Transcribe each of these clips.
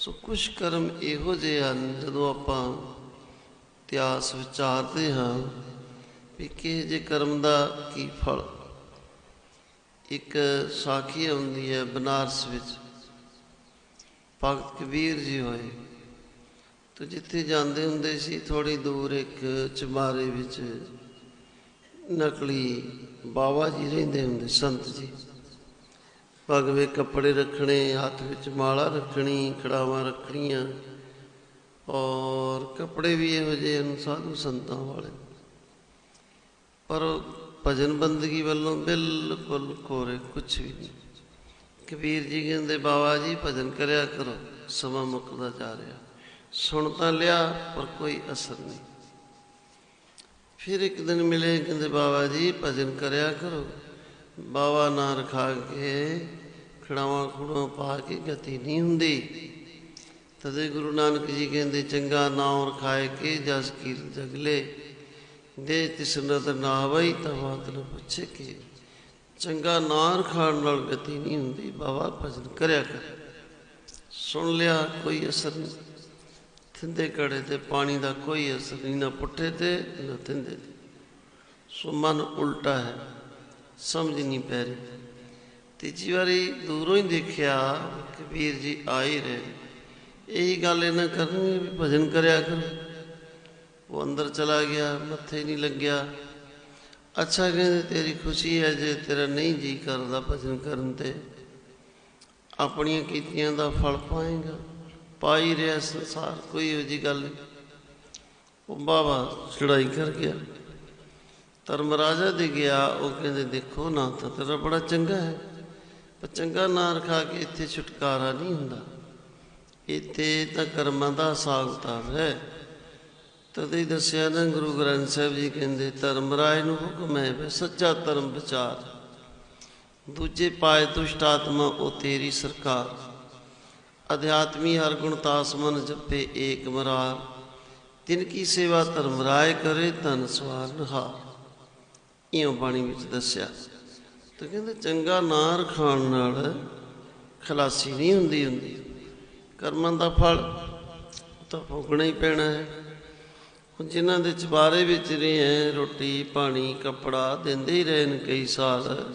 ਸੋ ਕੁਝ ਕਰਮ ਇਹੋ ਜਿਹੇ ਹਨ ਜਦੋਂ ਆਪਾਂ ਇਤਿਹਾਸ ਵਿਚਾਰਦੇ ਹਾਂ ਵੀ ਕਿਹੋ ਜਿਹੇ ਕਰਮ ਦਾ ਕੀ ਫਲ। ਇੱਕ ਸਾਖੀ ਹੁੰਦੀ ਹੈ ਬਨਾਰਸ ਵਿੱਚ। ਭਗਤ ਕਬੀਰ ਜੀ ਹੋਏ। ਤੇ ਜਿੱਥੇ ਜਾਂਦੇ ਹੁੰਦੇ ਸੀ ਥੋੜੀ ਦੂਰ ਇੱਕ ਚਮਾਰੇ ਵਿੱਚ ਨਕਲੀ ਬਾਬਾ ਜੀ ਰਹਿੰਦੇ ਹੁੰਦੇ, ਸੰਤ ਜੀ। ਭਗਵੇ ਕੱਪੜੇ ਰੱਖਣੇ, ਹੱਥ ਵਿੱਚ ਮਾਲਾ ਰੱਖਣੀ, ਖੜਾਵਾਂ ਰੱਖਣੀਆਂ। ਔਰ ਕੱਪੜੇ ਵੀ ਇਹੋ ਜਿਹੇ ਹਨ ਸਾਧੂ ਸੰਤਾਂ ਵਾਲੇ। ਪਰ ਭਜਨ ਬੰਦਗੀ ਵੱਲੋਂ ਬਿਲਕੁਲ ਕੋਰੇ ਕੁਝ ਵੀ ਨਹੀਂ। ਕਬੀਰ ਜੀ ਕਹਿੰਦੇ, ਬਾਬਾ ਜੀ, ਭਜਨ ਕਰਿਆ ਕਰੋ, ਸਮਾਂ ਮੁੱਕਦਾ ਜਾ ਰਿਹਾ। ਸੁਣ ਤਾਂ ਲਿਆ, ਪਰ ਕੋਈ ਅਸਰ ਨਹੀਂ। ਫਿਰ ਇੱਕ ਦਿਨ ਮਿਲੇ, ਕਹਿੰਦੇ, ਬਾਬਾ ਜੀ, ਭਜਨ ਕਰਿਆ ਕਰੋ। ਬਾਵਾ ਨਾਂ ਰਖਾ ਕੇ ਖੜਾਵਾਂ ਖੁੜਾਂ ਪਾ ਕੇ ਗਤੀ ਨਹੀਂ ਹੁੰਦੀ। ਤਦੇ ਗੁਰੂ ਨਾਨਕ ਜੀ ਕਹਿੰਦੇ, ਚੰਗਾ ਨਾਮ ਰਖਾਏ ਕੇ ਜਸ ਕੀਰ ਜਗਲੇ। ਦੇ ਤਿਸ ਨਦਰ ਨਾ ਆਵਈ ਤਾਂ ਨ ਪੁੱਛੇ ਕਿ। ਚੰਗਾ ਨਾਂ ਰਖਾਣ ਨਾਲ ਗਤੀ ਨਹੀਂ ਹੁੰਦੀ ਬਾਬਾ ਭਜਨ ਕਰਿਆ ਕਰ। ਸੁਣ ਲਿਆ, ਕੋਈ ਅਸਰ ਨਹੀਂ। ਥਿੰਦੇ ਕੜੇ ਤੇ ਪਾਣੀ ਦਾ ਕੋਈ ਅਸਰ ਨਹੀਂ, ਨਾ ਪੁੱਠੇ ਤੇ, ਨਾ ਥਿੰਦੇ ਸੋ ਮਨ ਉਲਟਾ ਹੈ। ਸਮਝ ਨਹੀਂ ਪੈ ਰਹੀ। ਤੀਜੀ ਵਾਰੀ ਦੂਰੋਂ ਹੀ ਦੇਖਿਆ ਕਬੀਰ ਜੀ ਆਏ ਰਹੇ। ਇਹੀ ਗੱਲ ਇਹਨਾਂ ਕਰਨੀ ਵੀ ਭਜਨ ਕਰਿਆ ਕਰ। ਉਹ ਅੰਦਰ ਚਲਾ ਗਿਆ, ਮੱਥੇ ਨਹੀਂ ਲੱਗਿਆ। ਅੱਛਾ ਕਹਿੰਦੇ, ਤੇਰੀ ਖੁਸ਼ੀ ਹੈ ਜੇ ਤੇਰਾ ਨਹੀਂ ਜੀ ਕਰਦਾ ਭਜਨ ਕਰਨ ਤੇ। ਆਪਣੀਆਂ ਕੀਤੀਆਂ ਦਾ ਫਲ ਪਾਏਗਾ। ਪਾ ਹੀ ਰਿਹਾ ਸੰਸਾਰ, ਕੋਈ ਇਹੋ ਜੀ ਗੱਲ ਨਹੀਂ। ਉਹ ਬਾਬਾ ਚੜਾਈ ਕਰ ਗਿਆ। ਧਰਮ ਰਾਜਾ ਦੇ ਗਿਆ, ਉਹ ਕਹਿੰਦੇ, ਦੇਖੋ ਨਾ ਤਾਂ ਤੇਰਾ ਬੜਾ ਚੰਗਾ ਹੈ। ਪਰ ਚੰਗਾ ਨਾਂ ਰਖਾ ਕੇ ਇੱਥੇ ਛੁਟਕਾਰਾ ਨਹੀਂ ਹੁੰਦਾ। ਇੱਥੇ ਤਾਂ ਕਰਮਾਂ ਦਾ ਹਿਸਾਬ ਕਿਤਾਬ ਹੈ। ਤਦੇ ਹੀ ਦੱਸਿਆ ਨਾ, ਗੁਰੂ ਗ੍ਰੰਥ ਸਾਹਿਬ ਜੀ ਕਹਿੰਦੇ ਧਰਮ ਰਾਏ ਨੂੰ ਹੁਕਮ ਹੈ ਵੇ ਸੱਚਾ ਧਰਮ ਵਿਚਾਰ। ਦੂਜੇ ਪਾਏ ਦੁਸ਼ਟ ਆਤਮਾ, ਉਹ ਤੇਰੀ ਸਰਕਾਰ। ਅਧਿਆਤਮੀ ਹਰ ਗੁਣ ਤਾਸ ਮਨ ਜਪੇ, ਏਕ ਮਰਾਰ। ਤਿਨ ਕੀ ਸੇਵਾ ਧਰਮ ਰਾਏ ਕਰੇ, ਧਨ ਸਵਾਰ ਨਹਾਰ। ਇਉਂ ਬਾਣੀ ਵਿੱਚ ਦੱਸਿਆ। ਤਾਂ ਕਹਿੰਦੇ ਚੰਗਾ ਨਾਂ ਰਖਾਣ ਨਾਲ ਖਲਾਸੀ ਨਹੀਂ ਹੁੰਦੀ ਹੁੰਦੀ। ਕਰਮਾਂ ਦਾ ਫਲ ਤਾਂ ਭੋਗਣਾ ਹੀ ਪੈਣਾ ਹੈ। ਹੁਣ ਜਿਨ੍ਹਾਂ ਦੇ ਚਬਾਰੇ ਵਿੱਚ ਰਹੇ ਹੈ, ਰੋਟੀ, ਪਾਣੀ, ਕੱਪੜਾ ਦਿੰਦੇ ਹੀ ਰਹੇ ਨੇ ਕਈ ਸਾਲ,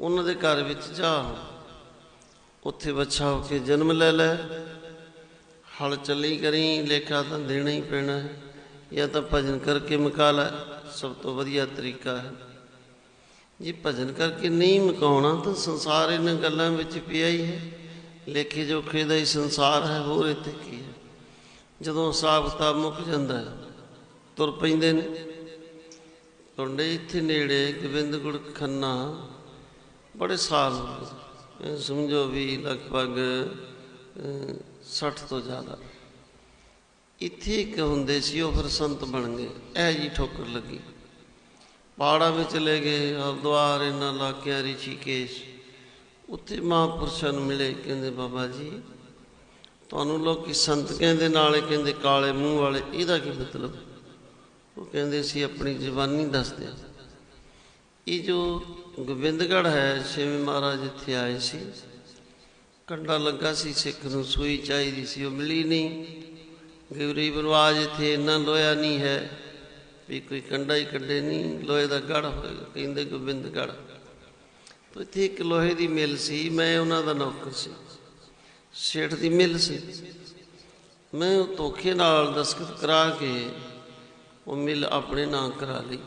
ਉਹਨਾਂ ਦੇ ਘਰ ਵਿੱਚ ਜਾ ਉੱਥੇ ਬੱਚਾ ਹੋ ਕੇ ਜਨਮ ਲੈ ਲੈ। ਹਲ ਚੱਲੀ ਕਰੀ, ਲੇਖਾ ਤਾਂ ਦੇਣਾ ਹੀ ਪੈਣਾ ਹੈ। ਜਾਂ ਤਾਂ ਭਜਨ ਕਰਕੇ ਮੁਕਾ ਲੈ ਸਭ ਤੋਂ ਵਧੀਆ ਤਰੀਕਾ ਹੈ। ਜੇ ਭਜਨ ਕਰਕੇ ਨਹੀਂ ਮੁਕਾਉਣਾ ਤਾਂ ਸੰਸਾਰ ਇਹਨਾਂ ਗੱਲਾਂ ਵਿੱਚ ਪਿਆ ਹੀ ਹੈ। ਲੇਖੇ ਜੋਖੇ ਦਾ ਹੀ ਸੰਸਾਰ ਹੈ ਹੋਰ ਇੱਥੇ ਕੀ ਹੈ? ਜਦੋਂ ਹਿਸਾਬ ਕਿਤਾਬ ਮੁੱਕ ਜਾਂਦਾ ਹੈ ਤੁਰ ਪੈਂਦੇ ਨੇ। ਤੁਹਾਡੇ ਇੱਥੇ ਨੇੜੇ ਗੋਬਿੰਦਗੁੜ ਖੰਨਾ ਬੜੇ ਸਾਲ ਸਮਝੋ ਵੀ ਲਗਭਗ ਅਹ, 60 ਤੋਂ ਜ਼ਿਆਦਾ। ਇੱਥੇ ਇੱਕ ਹੁੰਦੇ ਸੀ, ਉਹ ਫਿਰ ਸੰਤ ਬਣ ਗਏ। ਇਹ ਜੀ ਠੋਕਰ ਲੱਗੀ। ਪਹਾੜਾਂ ਵਿੱਚ ਚਲੇ ਗਏ, ਹਰਦੁਆਰ, ਇਹਨਾਂ ਇਲਾਕਿਆਂ, ਰਿਸ਼ੀਕੇਸ਼। ਉੱਥੇ ਮਹਾਂਪੁਰਸ਼ਾਂ ਨੂੰ ਮਿਲੇ, ਕਹਿੰਦੇ, ਬਾਬਾ ਜੀ, ਤੁਹਾਨੂੰ ਲੋਕੀ ਸੰਤ ਕਹਿੰਦੇ, ਨਾਲੇ ਕਹਿੰਦੇ, ਕਾਲੇ ਮੂੰਹ ਵਾਲੇ, ਇਹਦਾ ਕੀ ਮਤਲਬ? ਉਹ ਕਹਿੰਦੇ ਸੀ ਆਪਣੀ ਜ਼ਬਾਨੀ ਦੱਸਦੇ ਇਹ ਜੋ ਗੋਬਿੰਦਗੜ੍ਹ ਹੈ, ਛੇਵੇਂ ਮਹਾਰਾਜ ਇੱਥੇ ਆਏ ਸੀ। ਕੰਡਾ ਲੱਗਾ ਸੀ, ਸਿੱਖ ਨੂੰ ਸੂਈ ਚਾਹੀਦੀ ਸੀ, ਉਹ ਮਿਲੀ ਨਹੀਂ। ਗਿਵਰੀ ਬਨਵਾਜ ਇੱਥੇ ਇੰਨਾ ਲੋਹਾ ਨਹੀਂ ਹੈ ਵੀ ਕੋਈ ਕੰਡਾ ਹੀ ਕੱਢੇ ਨਹੀਂ, ਲੋਹੇ ਦਾ ਗੜ ਹੋਏਗਾ ਕਹਿੰਦੇ ਗੋਬਿੰਦਗੜ੍ਹ ਤਾਂ ਇੱਥੇ ਇੱਕ ਲੋਹੇ ਦੀ ਮਿਲ ਸੀ, ਮੈਂ ਉਹਨਾਂ ਦਾ ਨੌਕਰ ਸੀ। ਸੇਠ ਦੀ ਮਿਲ ਸੀ। ਮੈਂ ਉਹ ਧੋਖੇ ਨਾਲ ਦਸਖਤ ਕਰਾ ਕੇ ਉਹ ਮਿਲ ਆਪਣੇ ਨਾਂ ਕਰਾ ਲਈ।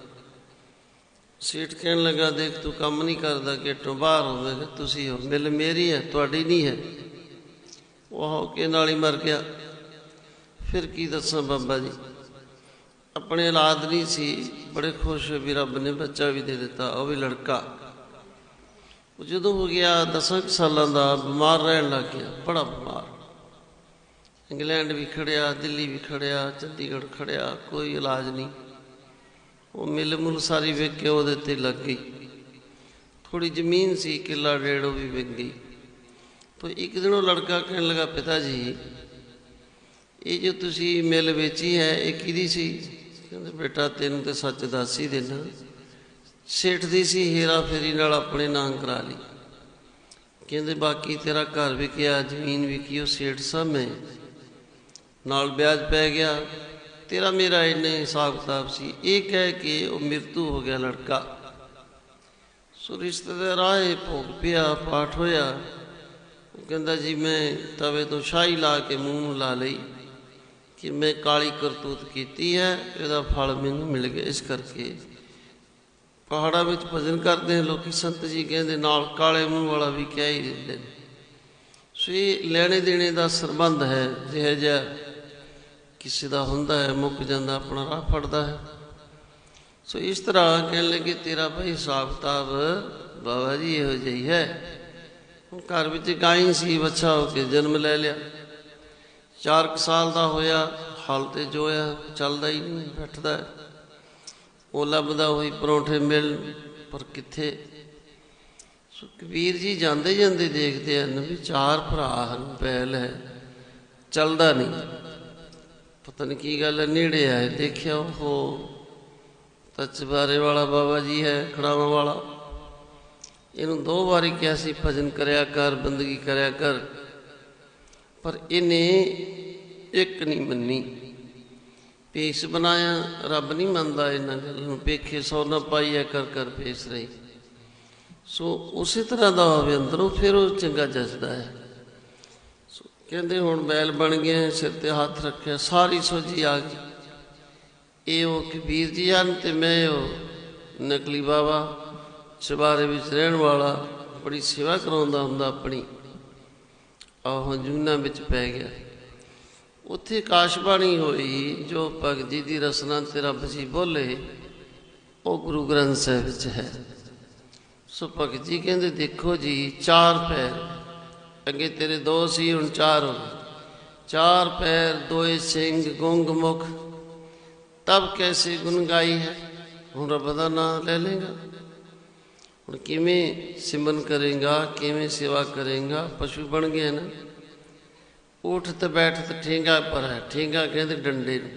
ਸੇਠ ਕਹਿਣ ਲੱਗਾ, ਦੇਖ, ਤੂੰ ਕੰਮ ਨਹੀਂ ਕਰਦਾ ਗੇਟੋਂ ਬਾਹਰ ਹੋਵੇਗਾ ਤੁਸੀਂ ਹੋ ਮਿਲ ਮੇਰੀ ਹੈ, ਤੁਹਾਡੀ ਨਹੀਂ ਹੈ। ਉਹ ਹੋ ਕੇ ਨਾਲ ਹੀ ਮਰ ਗਿਆ। ਫਿਰ ਕੀ ਦੱਸਾਂ ਬਾਬਾ ਜੀ? ਆਪਣੇ ਔਲਾਦ ਨਹੀਂ ਸੀ, ਬੜੇ ਖੁਸ਼ ਹੋਏ ਵੀ ਰੱਬ ਨੇ ਬੱਚਾ ਵੀ ਦੇ ਦਿੱਤਾ, ਉਹ ਵੀ ਲੜਕਾ। ਉਹ ਜਦੋਂ ਹੋ ਗਿਆ 10 ਸਾਲਾਂ ਦਾ, ਬਿਮਾਰ ਰਹਿਣ ਲੱਗ ਗਿਆ, ਬੜਾ ਬਿਮਾਰ। ਇੰਗਲੈਂਡ ਵੀ ਖੜਿਆ, ਦਿੱਲੀ ਵੀ ਖੜਿਆ, ਚੰਡੀਗੜ੍ਹ ਖੜਿਆ, ਕੋਈ ਇਲਾਜ ਨਹੀਂ। ਉਹ ਮਿਲ ਮੁਲ ਸਾਰੀ ਵਿਕ ਕੇ ਉਹਦੇ ਤੇ ਲੱਗ ਗਈ। ਥੋੜੀ ਜ਼ਮੀਨ ਸੀ, ਕਿੱਲਾ ਡੇਢ ਉਹ ਵੀ ਵਿਕ ਗਈ। ਤਾਂ ਇੱਕ ਦਿਨ ਉਹ ਲੜਕਾ ਕਹਿਣ ਲੱਗਾ, ਪਿਤਾ ਜੀ ਇਹ ਜੋ ਤੁਸੀਂ ਮਿਲ ਵੇਚੀ ਹੈ, ਇਹ ਕਿਹਦੀ ਸੀ? ਕਹਿੰਦੇ ਬੇਟਾ, ਤੈਨੂੰ ਤੇ ਸੱਚ ਦੱਸ ਹੀ ਦੇਣਾ। ਸੇਠ ਦੀ ਸੀ, ਹੇਰਾ ਫੇਰੀ ਨਾਲ ਆਪਣੇ ਨਾਂ ਕਰਾ ਲਈ। ਕਹਿੰਦੇ, ਬਾਕੀ ਤੇਰਾ ਘਰ ਵਿਕਿਆ, ਜ਼ਮੀਨ ਵਿਕੀ ਉਹ ਸੇਠ ਸਾਹਮਣੇ। ਨਾਲ ਵਿਆਜ ਪੈ ਗਿਆ। ਤੇਰਾ ਮੇਰਾ ਇੰਨੇ ਹਿਸਾਬ ਕਿਤਾਬ ਸੀ। ਇਹ ਕਹਿ ਕੇ ਉਹ ਮ੍ਰਿਤੂ ਹੋ ਗਿਆ ਲੜਕਾ। ਸੋ ਰਿਸ਼ਤੇਦਾਰ ਆਏ, ਭੋਗ ਪਿਆ, ਪਾਠ ਹੋਇਆ। ਉਹ ਕਹਿੰਦਾ, ਜੀ, ਮੈਂ ਤਵੇ ਤੋਂ ਸ਼ਾਹੀ ਲਾ ਕੇ ਮੂੰਹ ਨੂੰ ਲਾ ਲਈ। ਕਿ ਮੈਂ ਕਾਲੀ ਕਰਤੂਤ ਕੀਤੀ ਹੈ, ਇਹਦਾ ਫਲ ਮੈਨੂੰ ਮਿਲ ਗਿਆ ਇਸ ਕਰਕੇ। ਪਹਾੜਾਂ ਵਿੱਚ ਭਜਨ ਕਰਦੇ ਹਨ ਲੋਕੀ ਸੰਤ ਜੀ ਕਹਿੰਦੇ ਨਾਲ ਕਾਲੇ ਮੂੰਹ ਵਾਲਾ ਵੀ ਕਹਿ ਹੀ ਦਿੰਦੇ ਨੇ ਸੋ ਇਹ ਲੈਣੇ ਦੇਣੇ ਦਾ ਸੰਬੰਧ ਹੈ, ਜਿਹੇ ਜਿਹਾ ਕਿਸੇ ਦਾ ਹੁੰਦਾ ਹੈ, ਮੁੱਕ ਜਾਂਦਾ, ਆਪਣਾ ਰਾਹ ਫੜਦਾ ਹੈ। ਸੋ ਇਸ ਤਰ੍ਹਾਂ ਕਹਿਣ ਲੱਗੇ, ਤੇਰਾ ਭਾਈ ਹਿਸਾਬ ਕਿਤਾਬ ਬਾਬਾ ਜੀ ਇਹੋ ਜਿਹੀ ਹੈ। ਹੁਣ ਘਰ ਵਿੱਚ ਗਾਈ ਸੀ, ਬੱਚਾ ਹੋ ਕੇ ਜਨਮ ਲੈ ਲਿਆ। ਚਾਰ ਕੁ ਸਾਲ ਦਾ ਹੋਇਆ, ਹਾਲ ਤੇ ਜੋਇਆ ਚੱਲਦਾ ਹੀ ਨਹੀਂ, ਬੈਠਦਾ ਉਹ ਲੱਭਦਾ ਹੋਈ ਪਰੌਂਠੇ ਮਿਲ, ਪਰ ਕਿੱਥੇ? ਸੋ ਕਬੀਰ ਜੀ ਜਾਂਦੇ ਜਾਂਦੇ ਦੇਖਦੇ ਹਨ ਵੀ ਚਾਰ ਭਰਾ ਹਨ ਪਹਿਲ ਹੈ, ਚੱਲਦਾ ਨਹੀਂ। ਪਤਾ ਨਹੀਂ ਕੀ ਗੱਲ ਹੈ, ਨੇੜੇ ਆਏ, ਦੇਖਿਆ ਉਹ ਤਾਂ ਚਬਾਰੇ ਵਾਲਾ ਬਾਬਾ ਜੀ ਹੈ, ਖੜਾਵਾਂ ਵਾਲਾ। ਇਹਨੂੰ ਦੋ ਵਾਰੀ ਕਿਹਾ ਸੀ, ਭਜਨ ਕਰਿਆ ਕਰ, ਬੰਦਗੀ ਕਰਿਆ ਕਰ। ਪਰ ਇਹਨੇ ਇੱਕ ਨਹੀਂ ਮੰਨੀ। ਪੇਸ ਬਣਾਇਆ, ਰੱਬ ਨਹੀਂ ਮੰਨਦਾ ਇਹਨਾਂ ਗੱਲਾਂ ਨੂੰ। ਪੇਖੇ ਸੌ ਨਾ ਪਾਈਆ ਕਰ ਕਰ ਪੇਸ ਰਹੀ। ਸੋ ਉਸੇ ਤਰ੍ਹਾਂ ਦਾ ਹੋਵੇ, ਅੰਦਰੋਂ ਫਿਰ ਉਹ ਚੰਗਾ ਜਸਦਾ ਹੈ। ਸੋ ਕਹਿੰਦੇ ਹੁਣ ਬੈਲ ਬਣ ਗਿਆ, ਸਿਰ ਤੇ ਹੱਥ ਰੱਖਿਆ, ਸਾਰੀ ਸੋਝੀ ਆ ਗਈ। ਇਹ ਉਹ ਕਬੀਰ ਜੀ ਹਨ ਤੇ ਮੈਂ ਉਹ ਨਕਲੀ ਬਾਬਾ ਚਬਾਰੇ ਵਿੱਚ ਰਹਿਣ ਵਾਲਾ, ਬੜੀ ਸੇਵਾ ਕਰਾਉਂਦਾ ਹੁੰਦਾ ਆਪਣੀ। ਆਹ ਜੂਨਾ ਵਿੱਚ ਪੈ ਗਿਆ। ਉੱਥੇ ਕਾਸ਼ਬਾਣੀ ਹੋਈ, ਜੋ ਭਗਤ ਜੀ ਦੀ ਰਸਨਾ ਤੇ ਰੱਬ ਜੀ ਬੋਲੇ, ਉਹ ਗੁਰੂ ਗ੍ਰੰਥ ਸਾਹਿਬ ਵਿੱਚ ਹੈ। ਸੋ ਭਗਤ ਜੀ ਕਹਿੰਦੇ, ਦੇਖੋ ਜੀ, ਚਾਰ ਪੈਰ। ਅੱਗੇ ਤੇਰੇ ਦੋ ਸੀ, ਹੁਣ ਚਾਰ ਹੋ ਚਾਰ ਪੈਰ, ਦੋਏ ਸਿੰਘ ਗੁੰਗ ਮੁਖ। ਤਬ ਕੈਸੇ ਗੁਣ ਗਾਈ ਹੈ? ਹੁਣ ਰੱਬ ਦਾ ਨਾਮ ਲੈ ਲੇਗਾ ਹੁਣ ਕਿਵੇਂ ਸਿਮਰਨ ਕਰੇਗਾ, ਕਿਵੇਂ ਸੇਵਾ ਕਰੇਗਾ, ਪਸ਼ੂ ਬਣ ਗਏ ਨਾ। ਉਠ ਤੇ ਬੈਠ ਤੇ ਠੇਂਗਾ ਪਰ ਹੈ, ਠੇਂਗਾ ਕਹਿੰਦੇ ਡੰਡੇ ਨੂੰ।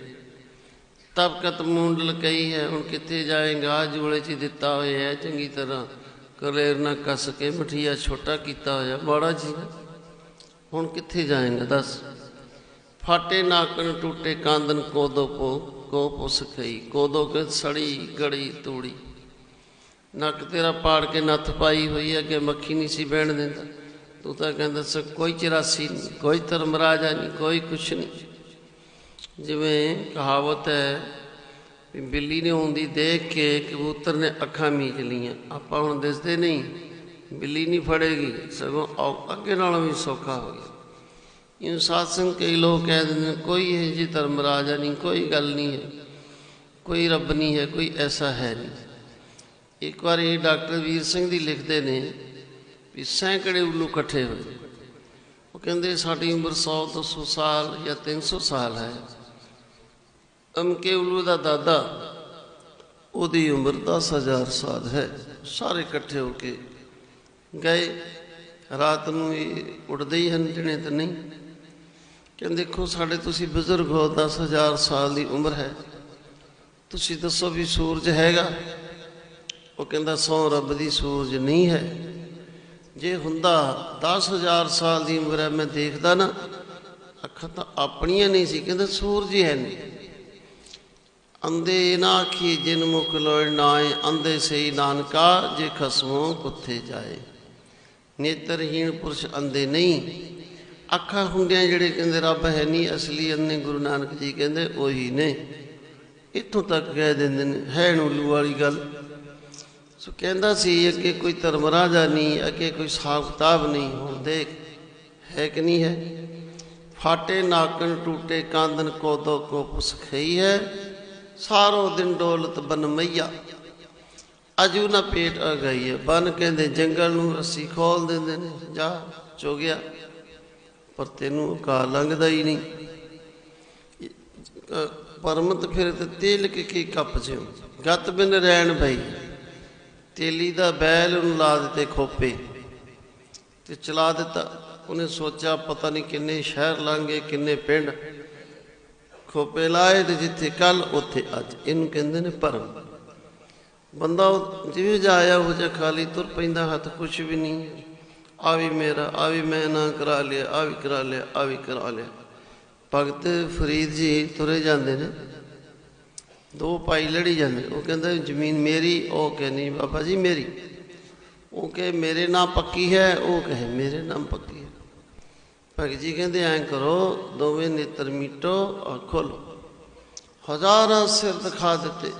ਤਬ ਕਤ ਮੁੰਡਲ ਕਈ ਹੈ, ਹੁਣ ਕਿੱਥੇ ਜਾਏਗਾ ਜੂਲੇ ਚ ਦਿੱਤਾ ਹੋਇਆ ਹੈ, ਚੰਗੀ ਤਰ੍ਹਾਂ ਕਲੇਰ ਨਾ ਕੱਸ ਕੇ, ਮਠੀਆ ਛੋਟਾ ਕੀਤਾ ਹੋਇਆ ਬਾੜਾ ਜੀ ਹੁਣ ਕਿੱਥੇ ਜਾਏਗਾ, ਦੱਸ। ਫਾਟੇ ਨਾਕਨ ਟੂਟੇ, ਕਾਂਦਨ ਕੋਦੋ ਪੋ, ਕੋ ਪੁਸ ਕੋਦੋ ਕੇ ਸੜੀ, ਗੜੀ ਤੂੜੀ। ਨੱਕ ਤੇਰਾ ਪਾੜ ਕੇ ਨੱਥ ਪਾਈ ਹੋਈ ਹੈ ਕਿ ਮੱਖੀ ਨਹੀਂ ਸੀ ਬਹਿਣ ਦਿੰਦਾ। ਤੂੰ ਤਾਂ ਕਹਿੰਦਾ ਸ ਕੋਈ ਚਰਾਸੀ ਨਹੀਂ, ਕੋਈ ਧਰਮ ਰਾਜਾ ਨਹੀਂ, ਕੋਈ ਕੁਛ ਨਹੀਂ। ਜਿਵੇਂ ਕਹਾਵਤ ਹੈ ਵੀ ਬਿੱਲੀ ਨੇ ਹੁੰਦੀ ਦੇਖ ਕੇ ਕਬੂਤਰ ਨੇ ਅੱਖਾਂ ਮੀਚ ਲੀਆਂ ਆਪਾਂ ਹੁਣ ਦਿਸਦੇ ਨਹੀਂ, ਬਿੱਲੀ ਨਹੀਂ ਫੜੇਗੀ, ਸਗੋਂ ਔ- ਅੱਗੇ ਨਾਲੋਂ ਵੀ ਸੌਖਾ ਹੋ ਗਿਆ। ਇਹ ਸਾਤਸੰਗ ਕਈ ਲੋਕ ਕਹਿ ਦਿੰਦੇ ਨੇ, ਕੋਈ ਇਹ ਜੀ ਧਰਮ ਰਾਜਾ ਨਹੀਂ, ਕੋਈ ਗੱਲ ਨਹੀਂ ਹੈ, ਕੋਈ ਰੱਬ ਨਹੀਂ ਹੈ, ਕੋਈ ਐਸਾ ਹੈ ਨਹੀਂ। ਇੱਕ ਵਾਰੀ ਡਾਕਟਰ ਵੀਰ ਸਿੰਘ ਦੀ ਲਿਖਦੇ ਨੇ ਵੀ ਸੈਂਕੜੇ ਉੱਲੂ ਇਕੱਠੇ ਹੋਏ। ਉਹ ਕਹਿੰਦੇ, ਸਾਡੀ ਉਮਰ 100 200 ਸਾਲ ਜਾਂ 300 ਸਾਲ ਹੈ। ਅਮਕੇ ਉੱਲੂ ਦਾ ਦਾਦਾ, ਉਹਦੀ ਉਮਰ 10000 ਸਾਲ ਹੈ। ਸਾਰੇ ਇਕੱਠੇ ਹੋ ਕੇ ਗਏ। ਰਾਤ ਨੂੰ ਇਹ ਉੱਡਦੇ ਹੀ ਹਨ ਜਿਹੜੇ ਤਾਂ ਨਹੀਂ। ਕਹਿੰਦੇ, ਦੇਖੋ, ਸਾਡੇ ਤੁਸੀਂ ਬਜ਼ੁਰਗ ਹੋ 10000 ਸਾਲ ਦੀ ਉਮਰ ਹੈ। ਤੁਸੀਂ ਦੱਸੋ ਵੀ ਸੂਰਜ ਹੈਗਾ? ਉਹ ਕਹਿੰਦਾ, ਸੌ ਰੱਬ ਦੀ ਸੂਰਜ ਨਹੀਂ ਹੈ। ਜੇ ਹੁੰਦਾ 10000 ਸਾਲ ਦੀ ਉਮਰ ਹੈ, ਮੈਂ ਦੇਖਦਾ ਨਾ, ਅੱਖਾਂ ਤਾਂ ਆਪਣੀਆਂ ਨਹੀਂ ਸੀ, ਕਹਿੰਦਾ ਸੂਰਜ ਹੀ ਹੈ ਨਹੀਂ। ਅੰਦੇ ਨਾ ਆਖੀ, ਜਿਨ ਮੁਖ ਲੋੜ ਨਾਏ ਅੰਦੇ ਸਈ ਨਾਨਕਾ, ਜੇ ਖਸਮੋਂ ਕੁੱਥੇ ਜਾਏ। ਨੇਤਰਹੀਣ ਪੁਰਸ਼ ਅੰਦੇ ਨਹੀਂ। ਅੱਖਾਂ ਹੁੰਦਿਆਂ ਜਿਹੜੇ ਕਹਿੰਦੇ, ਰੱਬ ਹੈ ਨਹੀਂ, ਅਸਲੀ ਅੰਨੇ ਗੁਰੂ ਨਾਨਕ ਜੀ ਕਹਿੰਦੇ, ਉਹੀ ਨੇ। ਇੱਥੋਂ ਤੱਕ ਕਹਿ ਦਿੰਦੇ ਨੇ, ਹੈ ਨੂਲੂ ਵਾਲੀ ਗੱਲ। ਸੋ ਕਹਿੰਦਾ ਸੀ, ਅੱਗੇ ਕੋਈ ਧਰਮ ਰਾਜਾ ਨਹੀਂ, ਅੱਗੇ ਕੋਈ ਹਿਸਾਬ ਕਿਤਾਬ ਨਹੀਂ। ਹੁਣ ਦੇਖ, ਹੈ ਕਿ ਨਹੀਂ ਹੈ? ਫਾਟੇ ਨਾਕਣ ਟੂਟੇ ਕਾਂਦਨ ਕੋਦੋ ਕੋ ਪੁਸਖਈ ਹੈ? ਸਾਰੋ ਦਿਨ ਡੋਲਤ ਬਨ ਮਈਆ। ਅਜੂ ਨਾ ਪੇਟ ਆ ਗਈ ਹੈ ਬਨ ਕਹਿੰਦੇ, ਜੰਗਲ ਨੂੰ ਰੱਸੀ ਖੋਲ ਦਿੰਦੇ ਨੇ। ਜਾ ਚੋ ਗਿਆ ਪਰ ਤੈਨੂੰ ਕਾ ਲੰਘਦਾ ਹੀ ਨਹੀਂ। ਪਰਮਤ ਫਿਰ ਤੇ ਤੇਲ ਕੇ ਕੀ ਕੱਪ ਚ ਗਤ ਬਿਨ ਰਹਿਣ ਭਈ ਤੇਲੀ ਦਾ ਬੈਲ ਉਹਨੂੰ ਲਾ ਦਿੱਤੇ ਖੋਪੇ ਤੇ ਚਲਾ ਦਿੱਤਾ। ਉਹਨੇ ਸੋਚਿਆ ਪਤਾ ਨਹੀਂ ਕਿੰਨੇ ਸ਼ਹਿਰ ਲਾਂਗੇ ਕਿੰਨੇ ਪਿੰਡ। ਖੋਪੇ ਲਾਏ ਤੇ ਜਿੱਥੇ ਕੱਲ ਉੱਥੇ ਅੱਜ। ਇਹਨੂੰ ਕਹਿੰਦੇ ਨੇ ਭਰਮ। ਬੰਦਾ ਉਹ ਜਿਵੇਂ ਜਾਇਆ ਉਹ ਜਿਹਾ ਖਾਲੀ ਤੁਰ ਪੈਂਦਾ, ਹੱਥ ਕੁਛ ਵੀ ਨਹੀਂ। ਆ ਵੀ ਮੇਰਾ, ਆ ਵੀ ਮੈਂ ਨਾ ਕਰਾ ਲਿਆ, ਆ ਵੀ ਕਰਾ ਲਿਆ, ਆ ਵੀ ਕਰਾ ਲਿਆ। ਭਗਤ ਫਰੀਦ ਜੀ ਤੁਰੇ ਜਾਂਦੇ ਨੇ। ਦੋ ਭਾਈ ਲੜੀ ਜਾਂਦੇ, ਉਹ ਕਹਿੰਦਾ, ਜ਼ਮੀਨ ਮੇਰੀ, ਉਹ ਕਹਿੰਦੀ ਬਾਬਾ ਜੀ ਮੇਰੀ। ਉਹ ਕਹੇ, ਮੇਰੇ ਨਾਮ ਪੱਕੀ ਹੈ, ਉਹ ਕਹੇ, ਮੇਰੇ ਨਾਮ ਪੱਕੀ ਹੈ। ਭਗਤ ਜੀ ਕਹਿੰਦੇ, ਐਂ ਕਰੋ, ਦੋਵੇਂ ਨੇਤਰ ਮੀਟੋ ਔਰ ਖੋਲੋ। ਹਜ਼ਾਰਾਂ ਸਿਰ ਦਿਖਾ ਦਿੱਤੇ।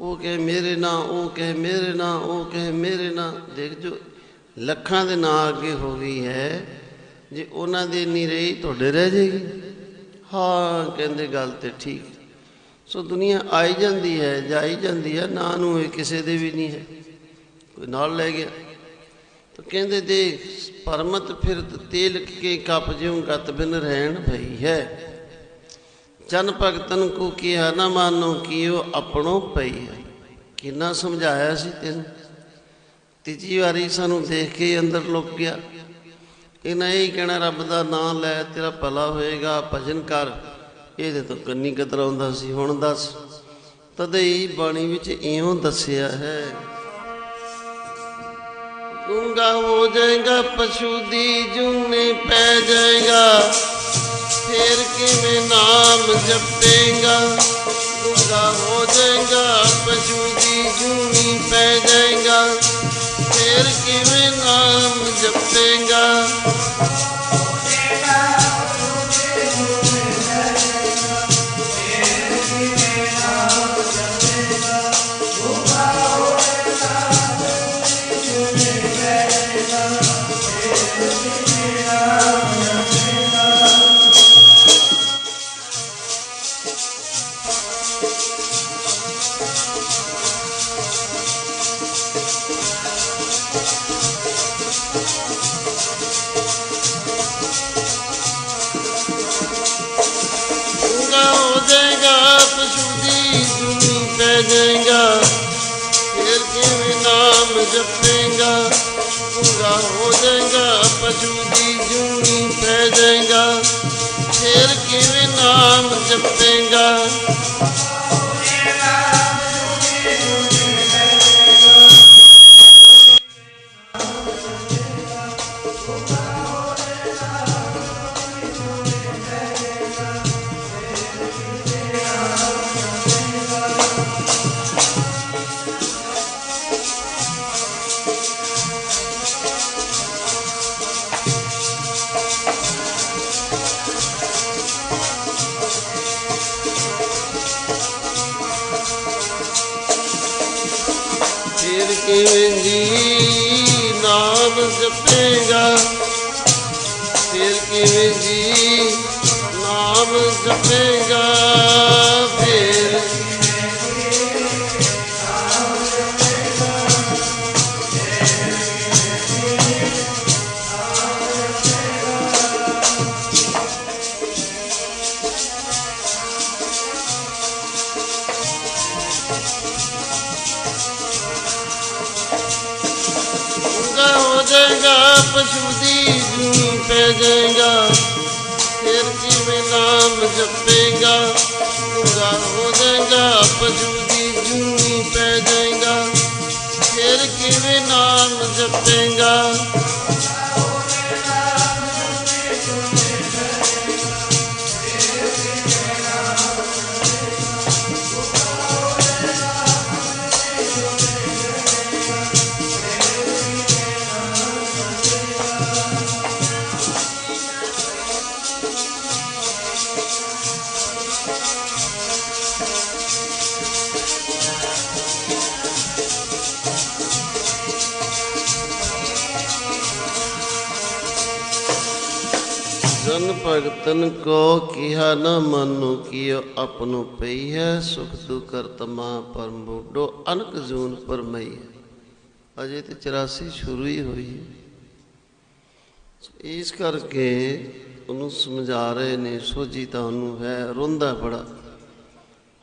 ਉਹ ਕਹੇ, ਮੇਰੇ ਨਾਂ, ਉਹ ਕਹੇ, ਮੇਰੇ ਨਾਂ, ਉਹ ਕਹੇ, ਮੇਰੇ ਨਾਂ। ਦੇਖ ਜੋ, ਲੱਖਾਂ ਦੇ ਨਾਂ ਅੱਗੇ ਹੋ ਗਈ ਹੈ। ਜੇ ਉਹਨਾਂ ਦੇ ਨਹੀਂ ਰਹੀ, ਤੁਹਾਡੇ ਰਹਿ ਜਾਏਗੀ। ਹਾਂ, ਕਹਿੰਦੇ, ਗੱਲ ਤੇ ਠੀਕ। ਸੋ ਦੁਨੀਆ ਆਈ ਜਾਂਦੀ ਹੈ, ਜਾਈ ਜਾਂਦੀ ਹੈ, ਨਾ ਨੂੰ ਇਹ ਕਿਸੇ ਦੇ ਵੀ ਨਹੀਂ ਹੈ। ਕੋਈ ਨਾਲ ਲੈ ਗਿਆ। ਤਾਂ ਕਹਿੰਦੇ ਦੇਖ ਪਰਮਤ ਫਿਰ ਤੇਲ ਕੇ ਕਪ ਜਿਉ ਗਤ ਬਿਨ ਰਹਿਣ ਭਈ ਹੈ। ਜਨ ਭਗਤਨ ਕੋ ਕੀਆ ਨਾ ਮਾਨੋ ਕੀਓ ਆਪਣੋ ਪਈ ਹੈ। ਕਿੰਨਾ ਸਮਝਾਇਆ ਸੀ ਤੈਨੂੰ। ਤੀਜੀ ਵਾਰੀ ਸਾਨੂੰ ਦੇਖ ਕੇ ਅੰਦਰ ਲੁੱਕ ਗਿਆ। ਇਹਨਾਂ ਇਹ ਹੀ ਕਹਿਣਾ ਰੱਬ ਦਾ ਨਾਮ ਲੈ, ਤੇਰਾ ਭਲਾ ਹੋਏਗਾ, ਭਜਨ ਕਰ। ਇਹਦੇ ਤੋਂ ਕੰਨੀ ਕਤਰਾਉਂਦਾ ਸੀ, ਹੁਣ ਦੱਸ। ਤਦੇ ਹੀ ਬਾਣੀ ਵਿੱਚ ਇਉਂ ਦੱਸਿਆ ਹੈ। ਗੂੰਗਾ ਹੋ ਜਾਏਗਾ, ਪਸ਼ੂ ਦੀ ਜੂਨੇ ਪੈ ਜਾਏਗਾ। ਫੇਰ ਕਿਵੇਂ ਨਾਮ ਜਪੇਗਾ? ਗੂੰਗਾ ਹੋ ਜਾਏਗਾ, ਪਸ਼ੂ ਦੀ ਜੂਨੀ ਪੈ ਜਾਏਗਾ। ਫੇਰ ਕਿਵੇਂ ਨਾਮ ਜਪੇਗਾ? ਜਪੇਗਾ ਗੂੰਗਾ ਹੋ ਜਾਏਗਾ ਪਸ਼ੂ ਦੀ ਜੂਨੀ ਪੈ ਜਾਏਗਾ। ਫੇਰ ਕਿਵੇਂ ਨਾਮ ਜਪੇਗਾ? ਫੇਰ ਕਿਵੇਂ ਜੀ? ਨਾਮ ਜਪੇਗਾ। ਜਾਏਗਾ ਫਿਰ ਕਿਵੇਂ ਨਾਮ ਜਪੇਗਾ? ਪੂਰਾ ਹੋ ਜਾਏਗਾ ਪਸ਼ੂ ਦੀ ਜੂਨੀ ਪੈ ਜਾਏਗਾ। ਫਿਰ ਕਿਵੇਂ ਨਾਮ ਜਪੇਗਾ? ਜਨ ਭਗਤਨ ਕੋ ਕਿਹਾ ਨ ਮਾਨੋ, ਕੀਓ ਆਪਨੋ ਪਈ ਹੈ, ਸੁਖ ਦੁਖ ਕਰਤਮਾ ਪਰਮ ਬੁੱਢੋ, ਅਨਕ ਜੂਨ ਪਰਮਈ ਅਜੇ ਤੇ 84 ਸ਼ੁਰੂ ਹੀ ਹੋਈ ਇਸ ਕਰਕੇ ਉਹਨੂੰ ਸਮਝਾ ਰਹੇ ਨੇ ਸੋਜੀ ਤਾਂ ਉਹਨੂੰ ਹੈ, ਰੋਂਦਾ ਬੜਾ।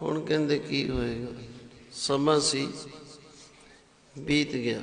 ਹੁਣ ਕਹਿੰਦੇ ਕੀ ਹੋਏਗਾ? ਸਮਾਂ ਸੀ, ਬੀਤ ਗਿਆ।